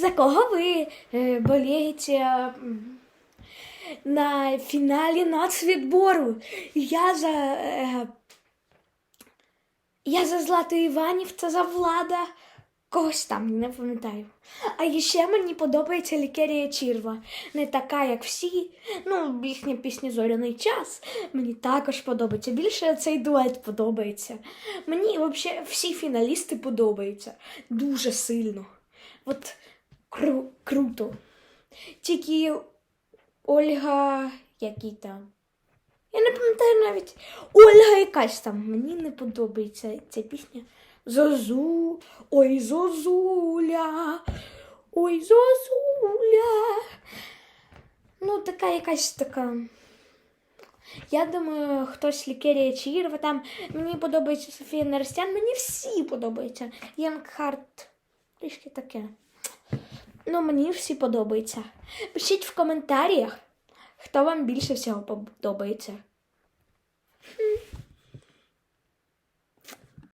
за кого ви е, болієте на фіналі нацвідбору. Я за. Е, я за Злату Іванівця, за влада. Когось там, не пам'ятаю. А ще мені подобається Лікерія Чірва. Не така, як всі. Ну, їхня пісня Зоряний час. Мені також подобається. Більше цей дует подобається. Мені взагалі всі фіналісти подобаються. Дуже сильно. От круто. Тільки Ольга, які там. Я не пам'ятаю навіть Ольга якась там. Мені не подобається ця пісня. Зозу, ой, Зозуля, ой, Зозуля. Ну, така якась така. Я думаю, хтось Лікерія чи Ірва там. Мені подобається Софія Нерестян, мені всі подобаються. Янг Харт. Трішки таке. Ну, мені всі подобаються. Пишіть в коментарях, хто вам більше всього подобається.